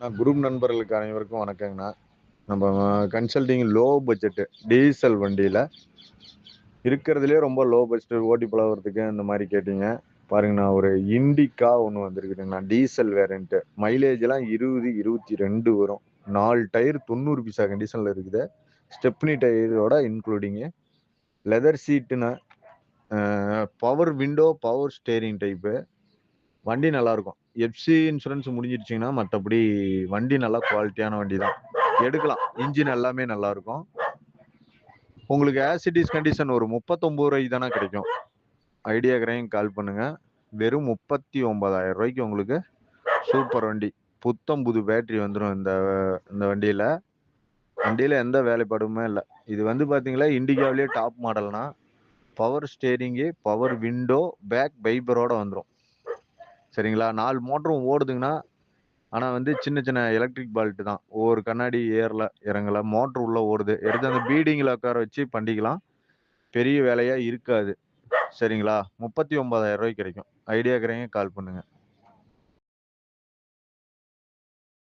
Group நண்பர்களுக்கு அனைவருக்கும் வணக்கங்கண்ணா. நம்ம கன்சல்டிங் லோ பட்ஜெட்டு டீசல் வண்டியில் இருக்கிறதுலே ரொம்ப லோ பட்ஜெட் ஓட்டி பழகிறதுக்கு இந்த மாதிரி கேட்டிங்க. பாருங்கண்ணா ஒரு இண்டிகா ஒன்று வந்திருக்குதுங்கண்ணா டீசல் வேரியண்ட்டு மைலேஜ்லாம் இருபது இருபத்தி ரெண்டு வரும். நாலு டயர் தொண்ணூறு பிசா கண்டிஷனில் இருக்குது. ஸ்டெப்னி டயரோட including leather சீட்டுண்ணா power window power steering type வண்டி நல்லாயிருக்கும் எஃப்சி இன்சூரன்ஸ் முடிஞ்சிருச்சிங்கன்னா மற்றபடி வண்டி நல்லா குவாலிட்டியான வண்டி தான் எடுக்கலாம். இன்ஜின் எல்லாமே நல்லா இருக்கும் உங்களுக்கு ஆசிடிஸ் கண்டிஷன் ஒரு முப்பத்தொம்பது ரூபாய்க்கு தானே கிடைக்கும். ஐடியா கிரையும் கால் பண்ணுங்க. வெறும் முப்பத்தி ஒன்பதாயிரம் ரூபாய்க்கு உங்களுக்கு சூப்பர் வண்டி. புத்தம் புது பேட்டரி வந்துடும் இந்த இந்த வண்டியில். வண்டியில் எந்த வேலைப்பாடுமே இல்லை. இது வந்து பார்த்தீங்களா இண்டிகாவிலேயே top மாடல்னா power steering power window back பைபரோட வந்துடும் சரிங்களா? நாலு மோட்டரும் ஓடுதுங்கன்னா ஆனால் வந்து சின்ன சின்ன எலக்ட்ரிக் பால்ட்டு தான். ஒவ்வொரு கண்ணாடி ஏறல இறங்கல மோட்ரு உள்ளே ஓடுது. எடுத்து அந்த பீடிங்கில் உட்கார வச்சு பண்ணிக்கலாம். பெரிய வேலையாக இருக்காது. சரிங்களா? முப்பத்தி ஒன்பதாயிரம் ரூபாய்க்கு கிடைக்கும். ஐடியா இருக்கிறவங்க கால் பண்ணுங்கள்